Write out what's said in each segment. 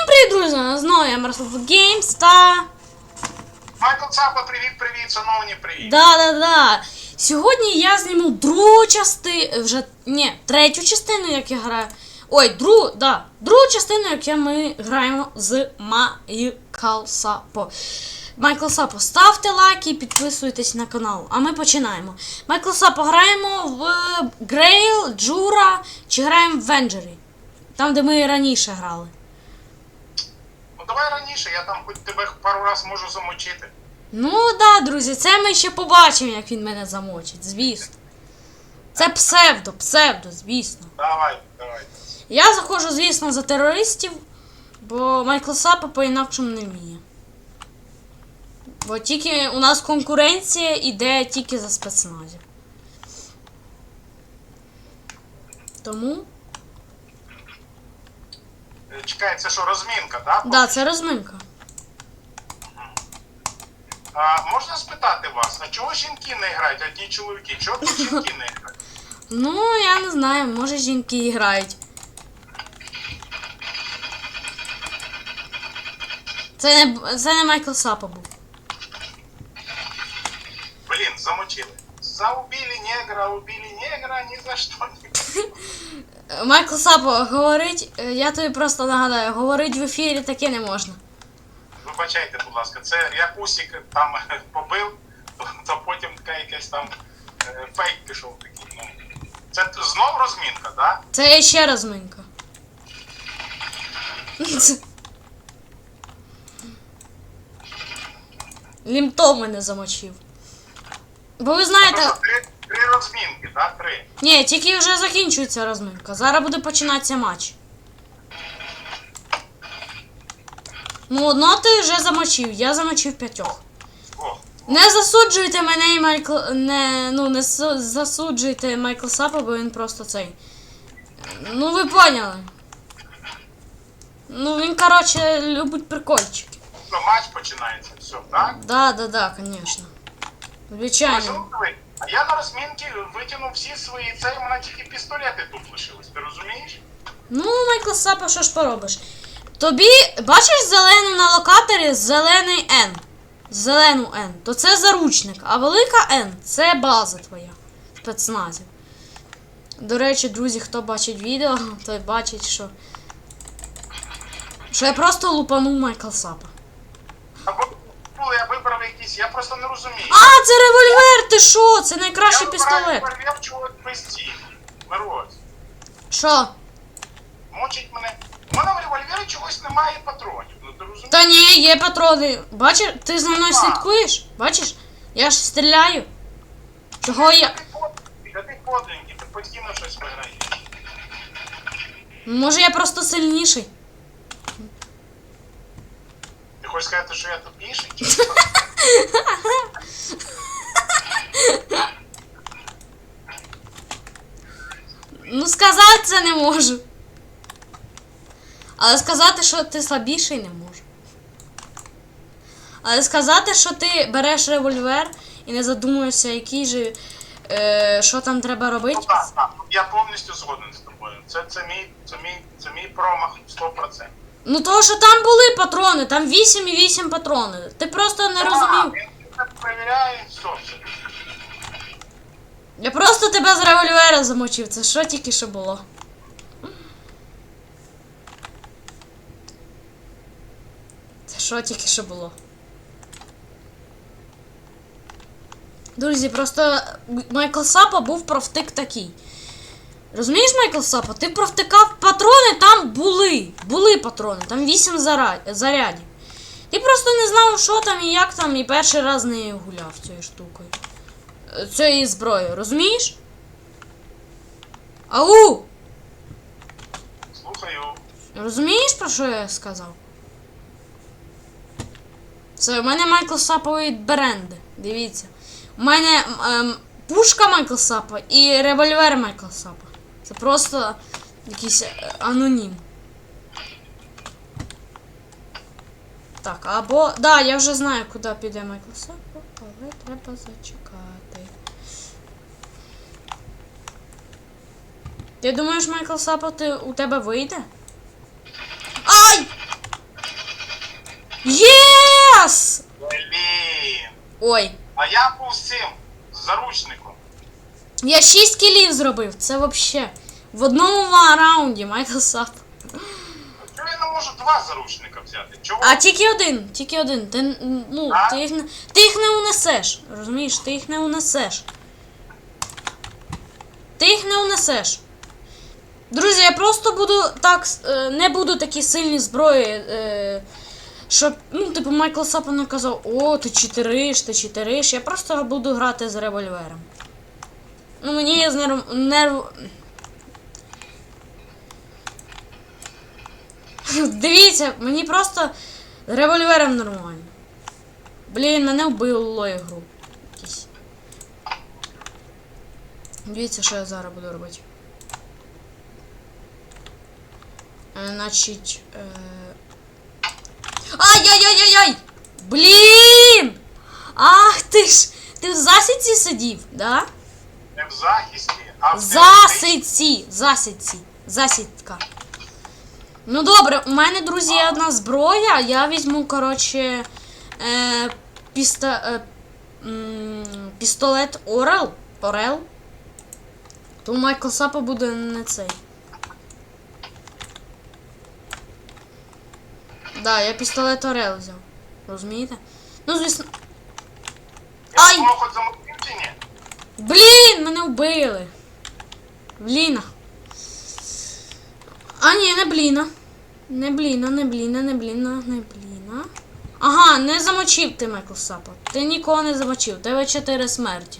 Всім привіт, друзі! Знову я Мирослав Games та. Майкл Цапа, привіт, привіт, шановні, привіт. Да-да-да. Сьогодні я зніму другу частину, вже ні, третю частину, як я граю. Ой, другу, да, другу частину, як я ми граємо з Майкл Сапо. Майкл Сапо, ставте лайки і підписуйтесь на канал. А ми починаємо. Майкл Сапо, граємо в Грейл, Джура чи граємо в Венджері. Там, де ми раніше грали. Давай раніше, я там хоч тебе пару раз можу замочити. Ну да, друзі, це ми ще побачимо, як він мене замочить, звісно. Це псевдо, псевдо, звісно. Давай, давай. Я заходжу, звісно, за терористів, бо Майкл Сапа по-інакшому не вміє. Бо тільки у нас конкуренція іде тільки за спецназів. Тому. Чекай, це що, розмінка, так? Да, це розминка. А, можна спитати вас, а чого жінки не грають, одні чоловіки? Чого тут жінки не грають? Ну, я не знаю, може жінки і грають. Це не, це не Майкл Сапа був. Блін, замочили. Заубили негра, убили негра, ні за що не. Майкл Сапо говорить, е, я тобі просто нагадаю, говорить в ефірі таке не можна. Вибачайте, будь ласка, це я Усік там побив, то, то потім така якась там е, фейк пішов такий. Ну. Це знов розмінка, так? Да? Це ще розминка. Це- Лімто мене замочив. Бо ви знаєте. Три, розмінки, так? Три. Ні, тільки вже закінчується розминка. Зараз буде починатися матч. Ну, одно ти вже замочив, я замочив п'ятьох. Не засуджуйте мене і Майкл. Не, ну, не су- засуджуйте Майкл Сапа, бо він просто цей. Ну, ви поняли. Ну, він, коротше, любить прикольчики. ну, матч починається, все, так? Да, да, да, звісно. Звичайно. А я на розмінки витягнув всі свої цей, у мене тільки пістолети тут лишились, ти розумієш? Ну, Майкл Сапа, що ж поробиш? Тобі, бачиш зелену на локаторі зелений N. Зелену N. То це заручник, а велика N це база твоя. Спецназів. До речі, друзі, хто бачить відео, той бачить, що. Що я просто лупанув Майкл Сапа. Або я вибрав якісь, я просто не розумію. А, це револьвер! Що? Це найкращий я пістолет. вибираю револьвер чогось постійно. Що? Мочить мене. У мене в револьвері чогось немає патронів, ну ти розумієш? Та ні, є патрони. Бачиш, ти за мною слідкуєш? Бачиш? Я ж стріляю. Чого я. Та ти подленький, ти постійно щось виграєш. Може я просто сильніший? Ти хочеш сказати, що я тупіший? Чи? Ну, сказати це не можу. Але сказати, що ти слабіший, не можу. Але сказати, що ти береш револьвер і не задумуєшся, який же. Е, що там треба робити. Ну так, так, я повністю згоден з тобою. Це, це, мій, це, мій, це мій промах 100%. Ну того, що там були патрони, там 8 і 8 патрони. Ти просто не А, розумів. Я просто тебе з револьвера замочив. Це що тільки що було? Це що тільки що було? Друзі, просто Майкл Сапа був провтик такий. Розумієш, Майкл Сапа, ти провтикав патрони, там були. Були патрони, там 8 зарядів. Ти просто не знав, що там і як там, і перший раз нею гуляв цією штукою цієї зброї, розумієш? Ау! Слухаю. Розумієш, про що я сказав? Це у мене Майкл Сапові бренди. Дивіться. У мене ем, пушка Майкл Сапа і револьвер Майкл Сапа. Це просто якийсь е, анонім. Так, або. Да, я вже знаю, куди піде Майкл Сапа, але треба зачекати. Ти думаєш, Майкл ти, у тебе вийде? Ай! Єс! Блін. Ой, А я був з цим, заручником. я 6 кілів зробив. Це вообще. В одному раунді, Майкрософт. Можу два заручника взяти? Чого? А тільки один, тільки один. Ти, ну, А? ти, їх не, ти їх не унесеш. Розумієш, ти їх не унесеш. Ти їх не унесеш. Друзі, я просто буду так. е, Не буду такі сильні зброї. Е, щоб, ну, типу, Майкл Сапа не казав, о, ти читериш, ти читериш. Я просто буду грати з револьвером. Ну, мені з нерв... нерв... Дивіться, мені просто револьвером нормально. Блін, мене вбило ігру. Якісь. Дивіться, що я зараз буду робити. Е, значить. Е... Ай-яй-яй-яй-яй! Блін! Ах ти ж! Ти в засідці сидів, да? Не в захисті, а в Засідці! Засідці! Засідка. Ну добре, у мене, друзі, є одна зброя. Я візьму, коротше, е, піста, е, м, пістолет Орел. Орел. То у Майкл Сапа буде не цей. Да, я пістолет Орел взяв. Розумієте? Ну, звісно. Ай! думав, хоч замовив чи ні? Блін, мене вбили. Бліна. А ні, не бліна. Не бліна, не бліна, не бліна, не бліна. Ага, не замочив ти, Майкл Сапа. Ти нікого не замочив. Тебе чотири смерті.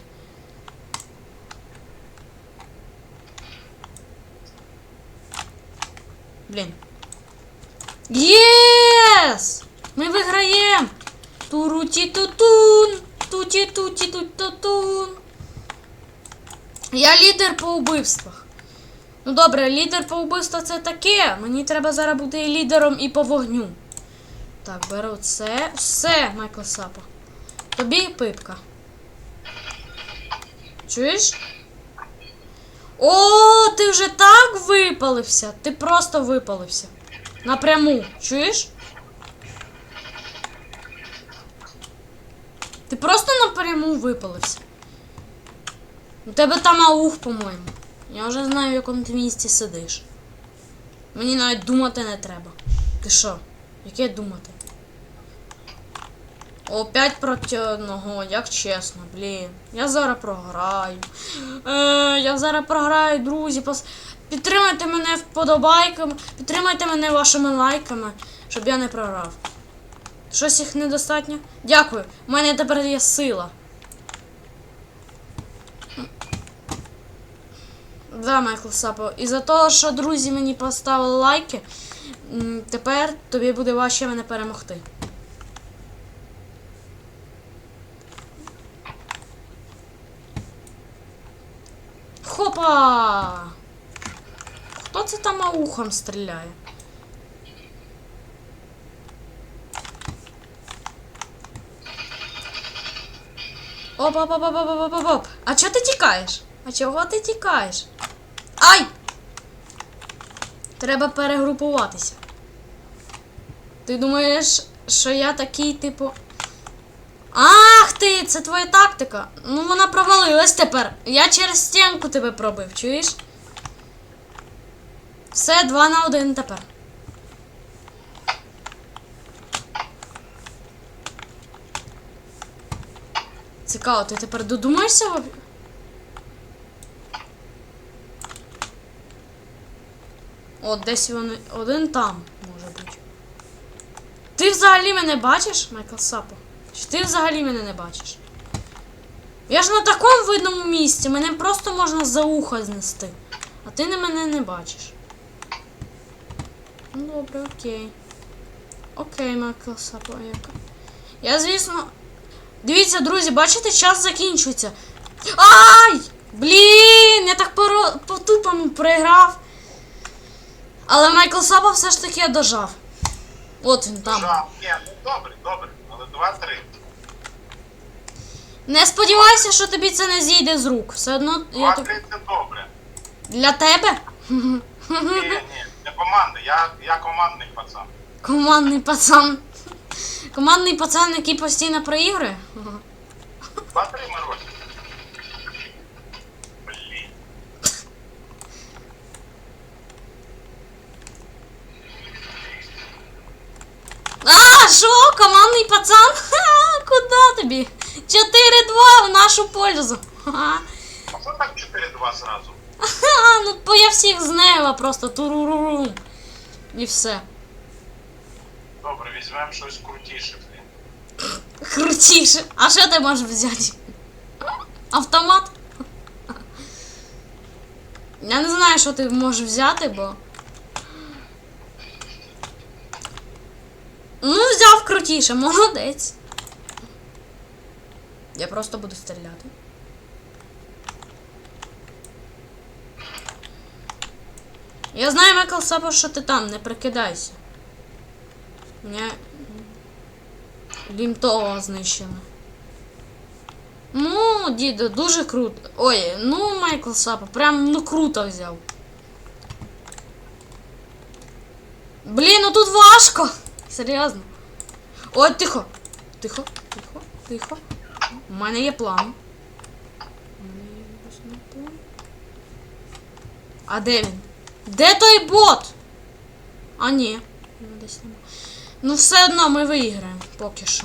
Блін. Єс! Ми виграємо! Туруті-тутун! Туті-туті-тутун! Я лідер по вбивствах. Ну добре, лідер по вбивствах це таке. Мені треба зараз бути і лідером і по вогню. Так, беру це. Все, Майкл Сапа. Тобі пипка. Чуєш? О, ти вже так випалився. Ти просто випалився. Напряму. Чуєш? Ти просто напряму випалився. У тебе там аух, по-моєму. Я вже знаю, в якому ти місці сидиш. Мені навіть думати не треба. Ти що? Яке думати? О, 5 проти одного, як чесно, блін. Я зараз програю. Е, я зараз програю, друзі. Пос... Підтримайте мене вподобайками, підтримайте мене вашими лайками, щоб я не програв. Щось їх недостатньо? Дякую. У мене тепер є сила. Да, Майкл Сапо. І за того, що друзі мені поставили лайки, тепер тобі буде важче мене перемогти. Хопа! Хто це там аухом стріляє? Оп, оп, оп, оп, оп, оп, оп, оп. А чого ти тікаєш? А чого ти тікаєш? Ай! Треба перегрупуватися. Ти думаєш, що я такий, типу. Ах ти! Це твоя тактика. Ну вона провалилась тепер. Я через стінку тебе пробив, чуєш? Все, два на один тепер. Цікаво, ти тепер додумаєшся? В- О, десь вони. Один там, може бути. Ти взагалі мене бачиш, Майкл Сапо? Чи ти взагалі мене не бачиш? Я ж на такому видному місці, мене просто можна за ухо знести. А ти на мене не бачиш. Ну, Добре, окей. Окей, Майкл Сапо, яка. Я, звісно. Дивіться, друзі, бачите, час закінчується. Ай! Блін! Я так по-тупому проіграв. Але Майкл Сапа все ж таки дожав. От він там. Жах. Ні, ну добре, добре. Але два-три. Не сподівайся, що тобі це не зійде з рук. Все одно я тобі... Два-три це добре. Для тебе? Ні, ні, не команда, я, я командний пацан. Командний пацан. Командний пацан, який постійно проігрує. Ага. Два-три морозі. Блін. А, що? Командний пацан? Ха, куди тобі? 4-2 в нашу пользу. Ха. А що так 4-2 зразу? Ха, ну бо я всіх знела просто туруруру. І все. Добре, візьмемо щось крутіше, блін. Крутіше. А що ти можеш взяти? Автомат? Я не знаю, що ти можеш взяти, бо. Ну, взяв крутіше, молодець. Я просто буду стріляти. Я знаю, Майкл Сапа, що ти там, не прикидайся. Мене Лімтова знищили. Ну, діду, дуже круто. Ой, ну Майкл Сапа, прям ну круто взяв. Блін, ну тут важко. Серйозно. Ой, тихо. Тихо, тихо, тихо. У мене є план. У мене є план. А де він? Де той бот? А ні. Десь. Ну, все одно ми виграємо поки що.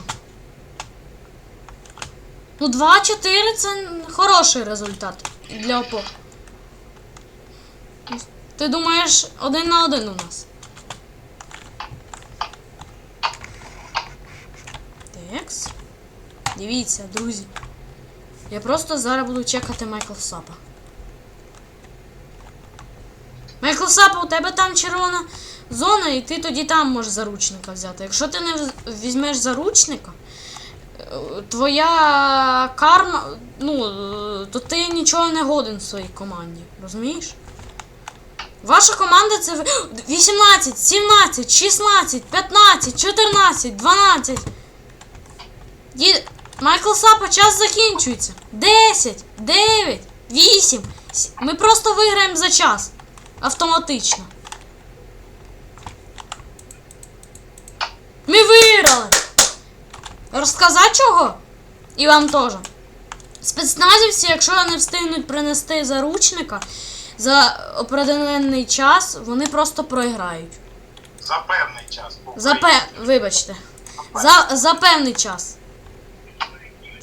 Ну, 2-4 це хороший результат для ОПО. Ти думаєш, один на один у нас? Текс. Дивіться, друзі. Я просто зараз буду чекати Майкл Сапа. Майкл Сапа, у тебе там червона зона, і ти тоді там можеш заручника взяти. Якщо ти не візьмеш заручника, е, твоя карма, ну, е, то ти нічого не годен в своїй команді. Розумієш? Ваша команда це ви- 18, 17, 16, 15, 14, 12. Ді... Майкл Сапа, час закінчується. 10, 9, 8. Ми просто виграємо за час. Автоматично. Ми виграли! Розказати чого? І вам теж. Спецназівці, якщо не встигнуть принести заручника за определений час, вони просто програють. За певний час. За пе... Вибачте. За, за певний час.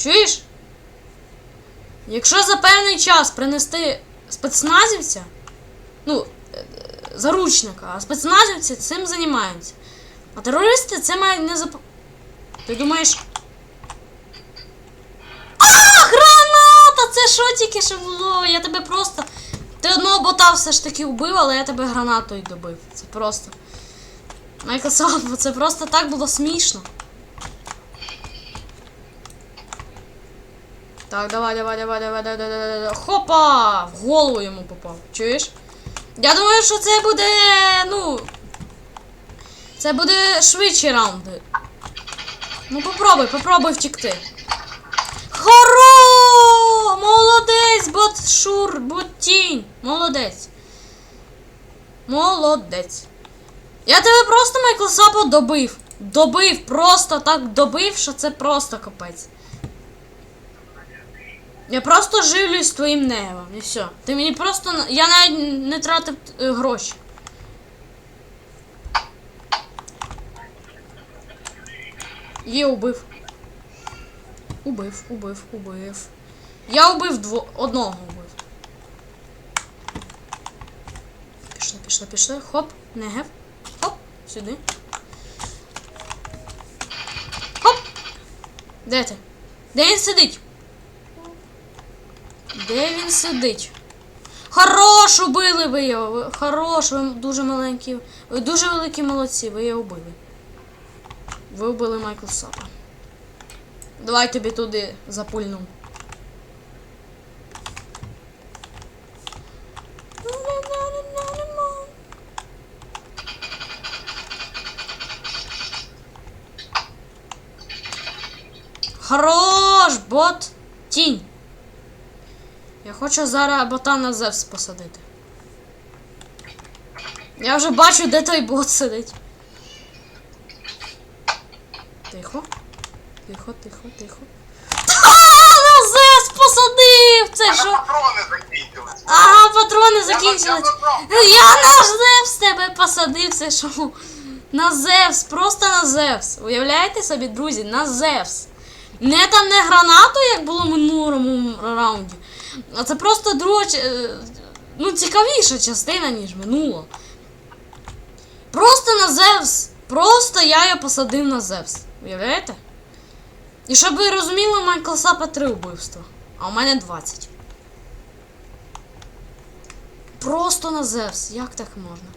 Чуєш? Якщо за певний час принести спецназівця, ну, е, заручника, а спецназівці цим займаються. А терористи це мають не зап... Ти думаєш. А, граната! Це що тільки що було? Я тебе просто. Ти одного бота все ж таки вбив, але я тебе гранатою добив. Це просто. Майкл Сапо, це просто так було смішно. Так, давай, давай, давай, давай, давай, давай, давай, давай. Хопа! В голову йому попав. Чуєш? Я думаю, що це буде. Ну. Це буде швидші раунди. Ну попробуй, попробуй втікти. Хоро! Молодець, бот шур, бот тінь. Молодець. Молодець. Я тебе просто Майкл Сапо добив. Добив, просто так добив, що це просто капець. Я просто живлюсь твоїм небом і все. Ти мені просто. Я навіть не тратив е, гроші. Є убив. Убив, убив, убив. Я убив дво... одного убив. Пішли, пішли, пішли. Хоп, негев. Хоп, сюди. Хоп! Де ти? Де він сидить? Де він сидить? Хорош, убили ви його. Хорош, ви дуже маленькі. Ви дуже великі молодці, ви його убили. Ви вбили Майкл Сапа. Давай тобі туди запульну. Хорош, бот. Тінь. Хочу зараз бота на Зевс посадити. Я вже бачу, де той бот сидить. Тихо. Тихо, тихо, тихо. А, Зес посадив! Це А що? патрони закінчились. Ага, патрони закінчились. на- Я на Зевс тебе посадив, це що? На Зевс, просто на Зевс. Уявляєте собі, друзі, на Зевс. Не там не гранату, як було в минулому раунді. А це просто друга, е, ну, цікавіша частина, ніж минула. Просто на Зевс. Просто я його посадив на Зевс. Уявляєте? І щоб ви розуміли, у Майкла Сапа 3 вбивства, а у мене 20. Просто на Зевс. Як так можна?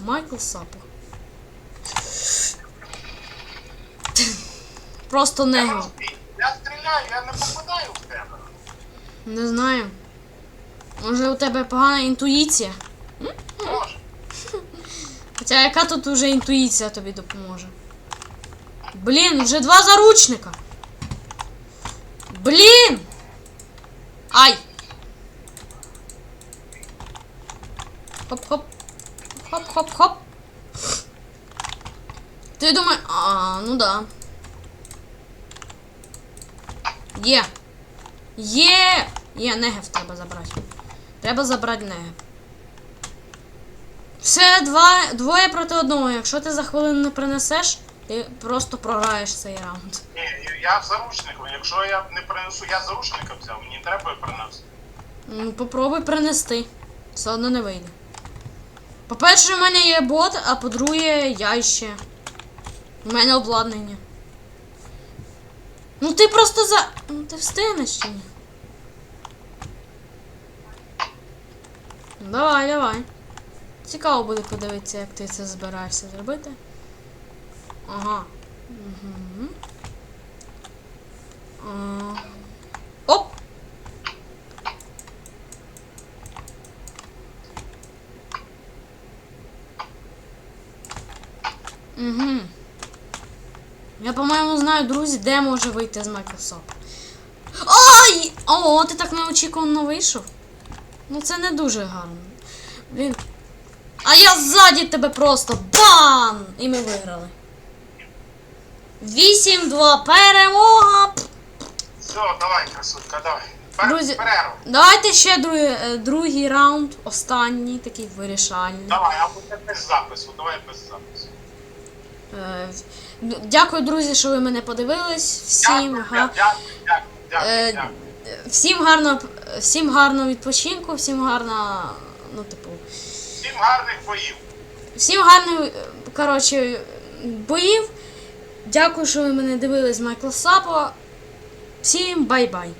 Майкл Сапо. Просто розумію. Я стріляю, я не попадаю в тебе. Не знаю. Може у тебе погана інтуїція? Може. Хоча яка тут уже інтуїція тобі допоможе? Блін, вже два заручника. Блін! Ай! Хоп-хоп. Хоп-хоп-хоп. Ти думаєш. А, ну да. Є. Є! Є, негев треба забрати. Треба забрати негев. Все, два, двоє проти одного. Якщо ти за хвилину не принесеш, ти просто програєш цей раунд. Ні, я в заручнику. Якщо я не принесу, я заручника взяв, мені треба принести. Ну, попробуй принести. Все одно не вийде. По-перше, в мене є бот, а по-друге, я ще. У мене обладнання. Ну ти просто за. Ну ти встигнеш чи ні? Давай, давай. Цікаво буде подивитися, як ти це збираєшся зробити. Ага. Угу. Оп! Угу. Я, по-моєму, знаю, друзі, де може вийти з Microsoft. Ай! О, ти так неочікувано вийшов. Ну це не дуже гарно. Блін. А я ззаді тебе просто бам! І ми виграли. 8-2 перемога! Все, давай, красотка, давай. Пер- Друзі- Перерву. Давайте ще другий, е, другий раунд, останній такий вирішальний. Давай, або не без запису, давай без запису. Е, Дякую, друзі, що ви мене подивились. Всім, дякую, дякую, дякую, Е, дякую. Всім гарно, всім гарного відпочинку, всім гарно, ну, типу, Всім гарних боїв. всім гарних, е, коротше, боїв. Дякую, що ви мене дивились, Майкл Сапо. Всім бай-бай.